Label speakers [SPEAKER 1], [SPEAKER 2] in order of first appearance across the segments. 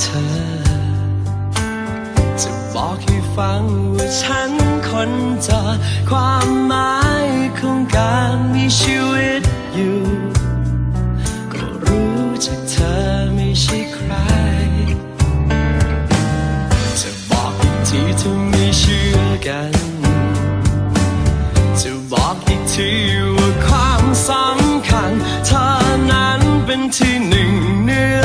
[SPEAKER 1] เธอ จะบอกให้ฟังว่าฉันคนจะความหมายของการมีชีวิตอยู่ ก็รู้จากเธอไม่ใช่ใคร จะบอกอีกทีเธอไม่เชื่อกัน จะบอกอีกทีว่าความสำคัญ เธอนั้นเป็นที่หนึ่งเนื้อ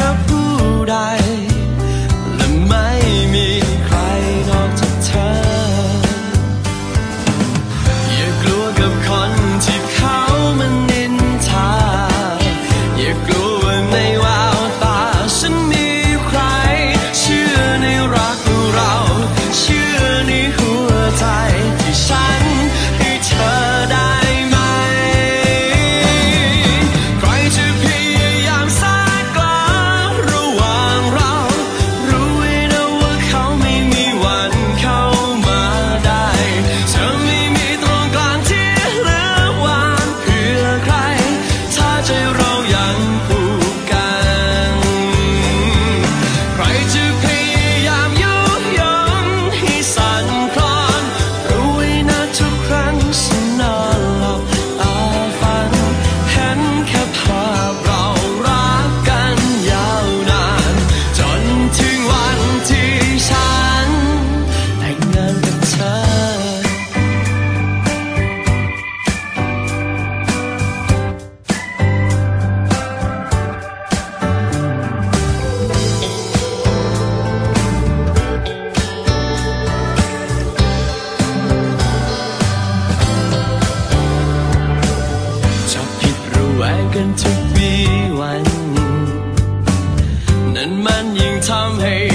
[SPEAKER 1] ันทุกวีวัน นั้นมันยิ่งทำให้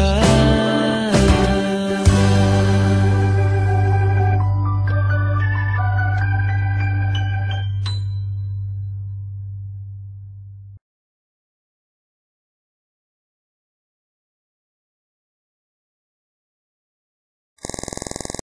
[SPEAKER 1] time